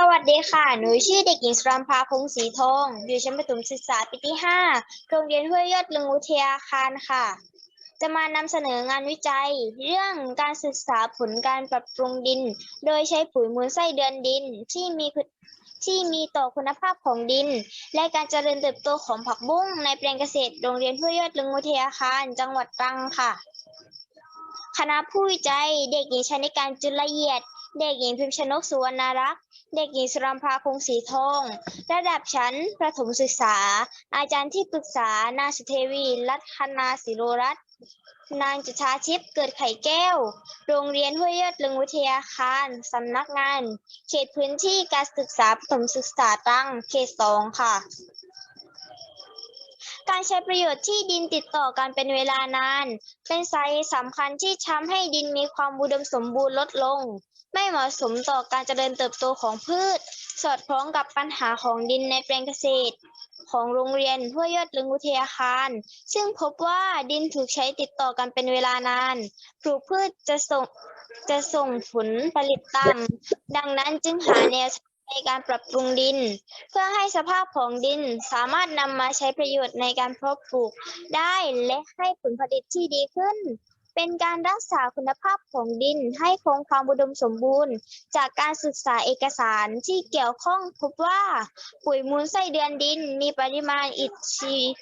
สวัสดีค่ะ หนูชื่อเด็กหญิงสรัมภาพงศรีทอง อยู่ชั้นประถมศึกษาปีที่ 5 โรงเรียนห้วยยอดลึงวิทยาคารค่ะ จะมานำเสนองานวิจัย เรื่องการศึกษาผลการปรับปรุงดิน โดยใช้ปุ๋ยมูลไส้เดือนดินที่มีที่มีต่อคุณภาพของดิน และการเจริญเติบโตของผักบุ้งในแปลงเกษตรโรงเรียนห้วยยอดลึงวิทยาคารจังหวัดตรังค่ะ คณะผู้วิจัยเด็กหญิงชนิการจุลละเอียด เด็กหญิงพิมพ์ชนกสุวรรณรักษ์ เด็กหญิงสุรัมภาคงศรีทอง ระดับชั้นประถมศึกษา อาจารย์ที่ปรึกษานางสุเทวี รัตนาศิโรรัตน์นางจุชาชิพเกิดไข่แก้ว โรงเรียนห้วยยอดลึงวิทยาคาร สำนักงาน เขตพื้นที่การศึกษาประถมศึกษาตรังเขตสองค่ะ การใช้ประโยชน์ที่ดินติดต่อกันเป็นเวลานาน เป็นสาเหตุสำคัญที่ทำให้ดินมีความอุดมสมบูรณ์ลดลง ไม่เหมาะสมต่อการเจริญเติบโตของพืช สอดคล้องกับปัญหาของดินในแปลงเกษตร ของโรงเรียนห้วยยอดลึงวิทยาคาร ซึ่งพบว่าดินถูกใช้ติดต่อกันเป็นเวลานานปลูกพืชจะส่งจะส่งผลผลิตต่ำดังนั้นจึงหาแนว ในการปรับปรุงดิน เพื่อให้สภาพของดินสามารถนำมาใช้ประโยชน์ในการเพาะปลูกได้และให้ผลผลิตที่ดีขึ้น เป็นการรักษาคุณภาพของดินให้คงความอุดมสมบูรณ์ จากการศึกษาเอกสารที่เกี่ยวข้องพบว่า ปุ๋ยมูลไส้เดือนดินมีปริมาณอินทรีย์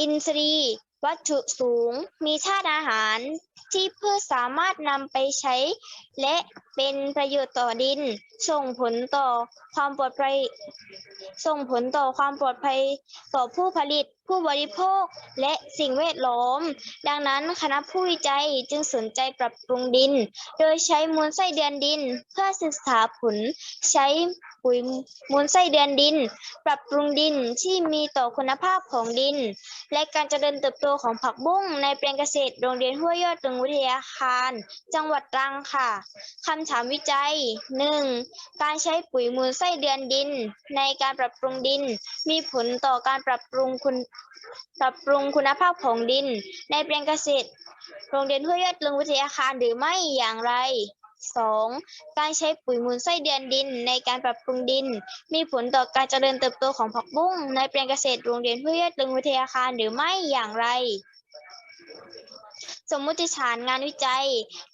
อินทรีย์ วัตถุสูงมีธาตุอาหารที่พืชสามารถนำไปใช้ และเป็นประโยชน์ต่อดิน ส่งผลต่อความปลอดภัย ส่งผลต่อความปลอดภัยต่อผู้ผลิต ผู้บริโภคและสิ่งแวดล้อม ดังนั้นคณะผู้วิจัยจึงสนใจปรับปรุงดิน โดยใช้มูลไส้เดือนดิน เพื่อศึกษาผลใช้ ปุ๋ยมูลไส้เดือนดิน ปรับปรุงดินที่มีต่อคุณภาพของดิน และการเจริญเติบโตของผักบุ้งในแปลงเกษตรโรงเรียนห้วยยอดตึงวิทยาคาร จังหวัดตรังค่ะคำถามวิจัย 1. การใช้ปุ๋ยมูลไส้เดือนดิน ในการปรับปรุงดิน มีผลต่อการปรับปรุงคุณปรับปรุงคุณภาพของดิน ในแปลงเกษตร โรงเรียนห้วยยอดลึงวิทยาคารหรือไม่อย่างไร 2. การใช้ปุ๋ยมูลไส้เดือนดินในการปรับปรุงดิน มีผลต่อการเจริญเติบโตของผักบุ้งในแปลงเกษตรโรงเรียนเพื่อดลึงวิทยาคารหรือไม่อย่างไร มมุติฐานงานวิจัย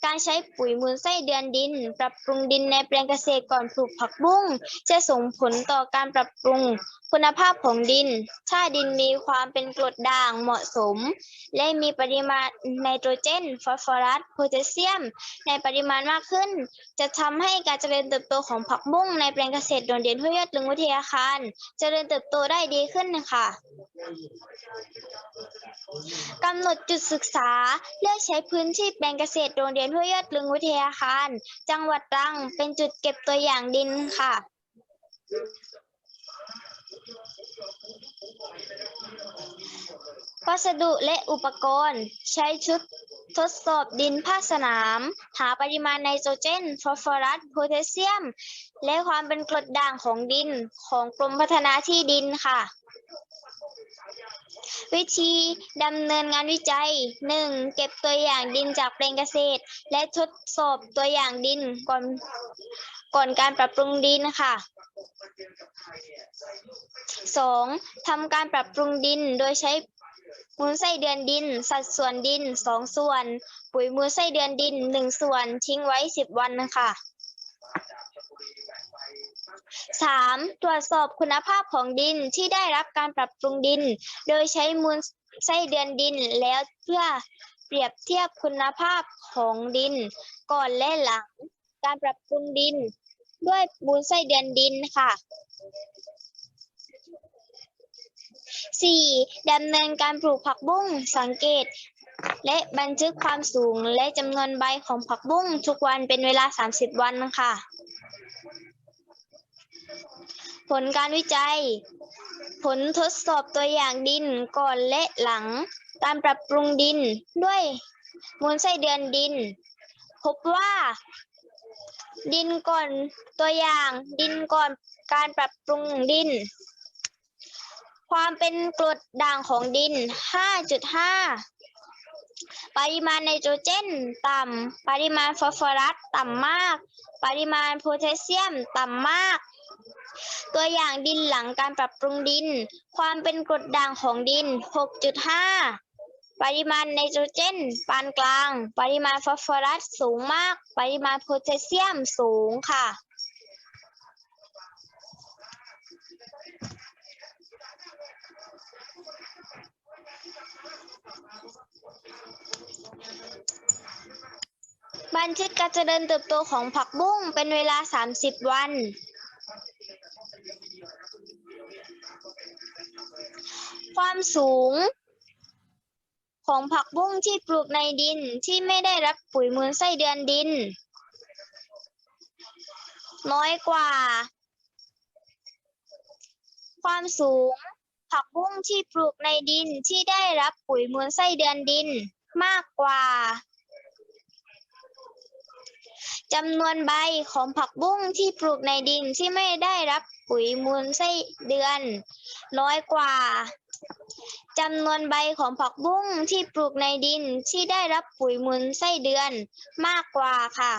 การใช้ปุ๋ยมูลไส้เดือนดิน ปรับปรุงดินในแปลงเกษตรก่อนปลูกผักบุ้ง จะส่งผลต่อการปรับปรุง คุณภาพของดิน ถ้าดินมีความเป็นกรดด่างเหมาะสม และมีปริมาณไนโตรเจน ฟอสฟอรัส โพแทสเซียม ในปริมาณมากขึ้น จะทำให้การเจริญเติบโตของผักบุ้งในแปลงเกษตรโรงเรียนห้วยยอดลึงวิทยาคาร เจริญเติบโตได้ดีขึ้นค่ะกำหนดจุดศึกษาเลือกใช้พื้นที่แปลงเกษตรโรงเรียนห้วยยอดลึงวิทยาคาร จังหวัดตรังเป็นจุดเก็บตัวอย่างดินค่ะ วัสดุและอุปกรณ์ ใช้ชุดทดสอบดินภาคสนาม หาปริมาณไนโตรเจน ฟอสฟอรัส โพแทสเซียม และความเป็นกรดด่างของดินของกรมพัฒนาที่ดินค่ะ วิธีดำเนินงานวิจัย 1. เก็บตัวอย่างดินจากแปลงเกษตร และทดสอบตัวอย่างดินก่อนก่อนการปรับปรุงดินค่ะ 2. ทำการปรับปรุงดินโดยใช้มูลไส้เดือนดิน สัดส่วนดิน 2 ส่วน ปุ๋ยมูลไส้เดือนดิน 1 ส่วนทิ้งไว้ 10 วันค่ะ 3. ตรวจสอบคุณภาพของดินที่ได้รับการปรับปรุงดิน โดยใช้มูลไส้เดือนดินแล้วเพื่อเปรียบเทียบคุณภาพของดิน ก่อนและหลัง การปรับปรุงดิน ด้วยมูลไส้เดือนดินค่ะ 4. ดำเนินการปลูกผักบุ้งสังเกต และบันทึกความสูงและจำนวนใบของผักบุ้งทุกวันเป็นเวลา 30 วันค่ะ ผลการวิจัย ผลทดสอบตัวอย่างดินก่อนและหลัง การปรับปรุงดินด้วยมูลไส้เดือนดิน พบว่า ดินก่อนตัวอย่าง ดินก่อนการปรับปรุงดิน ความเป็นกรดด่างของดิน 5.5 ปริมาณไนโตรเจนต่ำ ปริมาณฟอสฟอรัสต่ำมาก ปริมาณโพแทสเซียมต่ำมาก ตัวอย่างดินหลังการปรับปรุงดิน ความเป็นกรดด่างของดิน 6.5 ปริมาณไนโตรเจน ปานกลาง ปริมาณฟอสฟอรัสสูงมาก ปริมาณโพแทสเซียมสูงค่ะ บันทึกการเจริญเติบโตของผักบุ้งเป็นเวลา 30 วัน ความสูง ของผักบุ้งที่ปลูกในดินที่ไม่ได้รับปุ๋ยมูลไส้เดือนดิน น้อยกว่า ความสูง ผักบุ้งที่ปลูกในดินที่ได้รับปุ๋ยมูลไส้เดือนดินมากกว่าจำนวนใบของผักบุ้งที่ปลูกในดินที่ไม่ได้รับปุ๋ยมูลไส้เดือน น้อยกว่า จำนวนใบของผักบุ้งที่ปลูกในดินที่ได้รับปุ๋ยมูลไส้เดือนมากกว่าค่ะ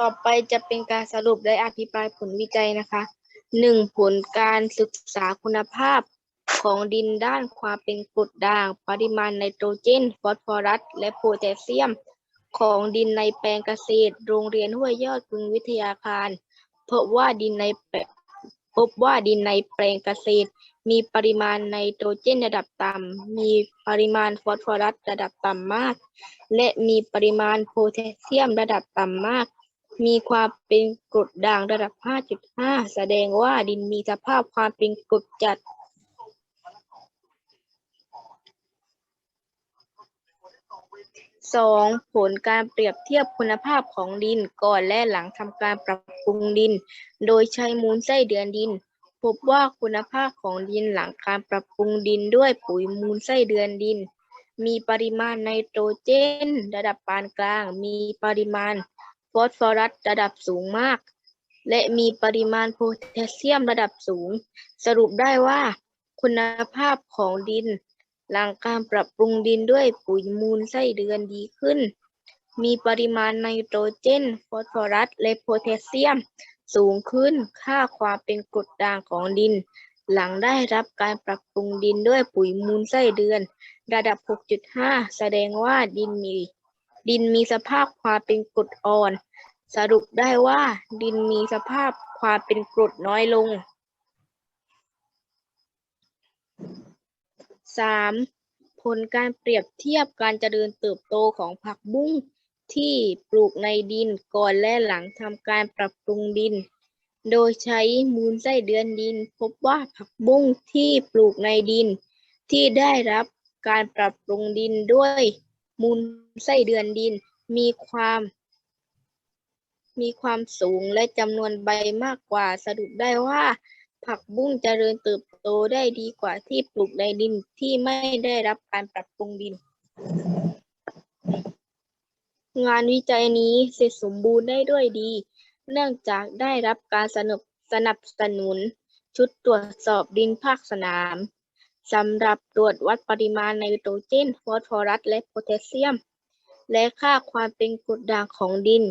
ต่อไปจะเป็นการสรุปและอภิปรายผลวิจัยนะคะหนึ่งผลการศึกษาคุณภาพ ของดินด้านความเป็นกรดด่าง ปริมาณไนโตรเจน ฟอสฟอรัส และโพแทสเซียม ของดินในแปลงเกษตร โรงเรียนห้วยยอดพึงวิทยาคารพบว่าดินในพบว่าดินในแปลงเกษตร มีปริมาณไนโตรเจนระดับต่ำ มีปริมาณฟอสฟอรัสระดับต่ำมาก และมีปริมาณโพแทสเซียมระดับต่ำมาก มีความเป็นกรดด่างระดับ 5.5 แสดงว่าดินมีสภาพความเป็นกรดจัด สองผลการเปรียบเทียบคุณภาพของดินก่อนและหลังทำการปรับปรุงดิน โดยใช้มูลไส้เดือนดิน พบว่าคุณภาพของดินหลังการปรับปรุงดินด้วยปุ๋ยมูลไส้เดือนดิน มีปริมาณไนโตรเจน ระดับปานกลาง มีปริมาณฟอสฟอรัสระดับสูงมาก และมีปริมาณโพแทสเซียมระดับสูง สรุปได้ว่าคุณภาพของดิน หลังการปรับปรุงดินด้วยปุ๋ยมูลไส้เดือนดีขึ้น มีปริมาณไนโตรเจน ฟอสฟอรัส และโพแทสเซียม สูงขึ้นค่าความเป็นกรดด่างของดิน หลังได้รับการปรับปรุงดินด้วยปุ๋ยมูลไส้เดือน ระดับ 6.5 แสดงว่าดินมีดินมีสภาพความเป็นกรดอ่อน สรุปได้ว่าดินมีสภาพความเป็นกรดน้อยลง สามผลการเปรียบเทียบการเจริญเติบโตของผักบุ้งที่ปลูกในดินก่อนและหลังทำการปรับปรุงดิน โดยใช้มูลไส้เดือนดิน พบว่าผักบุ้งที่ปลูกในดิน ที่ได้รับการปรับปรุงดินด้วยมูลไส้เดือนดินมีความ มีความสูงและจำนวนใบมากกว่าสรุปได้ว่า ผักบุ้งเจริญเติบ โตได้ดีกว่าที่ปลูกในดินที่ไม่ได้รับการปรับปรุงดิน งานวิจัยนี้เสร็จสมบูรณ์ได้ด้วยดี เนื่องจากได้รับการสนับสนับสนุน ชุดตรวจสอบดินภาคสนามสำหรับตรวจวัดปริมาณไนโตรเจน ฟอสฟอรัส และโพแทสเซียม และค่าความเป็นกรดด่างของดิน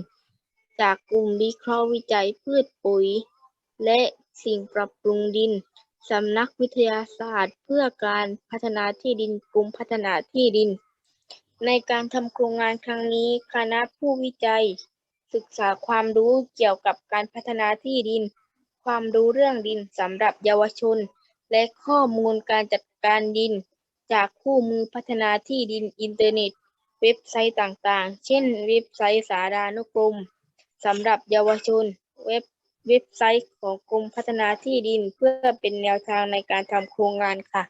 จากกลุ่มวิเคราะห์วิจัยพืชปุ๋ย และสิ่งปรับปรุงดิน สำนักวิทยาศาสตร์เพื่อการพัฒนาที่ดินกรมพัฒนาที่ดิน ในการทำโครงงานครั้งนี้คณะผู้วิจัย ศึกษาความรู้เกี่ยวกับการพัฒนาที่ดิน ความรู้เรื่องดินสำหรับเยาวชน และข้อมูลการจัดการดิน จากคู่มือพัฒนาที่ดินอินเทอร์เน็ต เว็บไซต์ต่างๆ เช่น เว็บไซต์สารานุกรมสำหรับเยาวชน เว็บ เว็บไซต์ของกรมพัฒนาที่ดินเพื่อเป็นแนวทางในการทำโครงงานค่ะ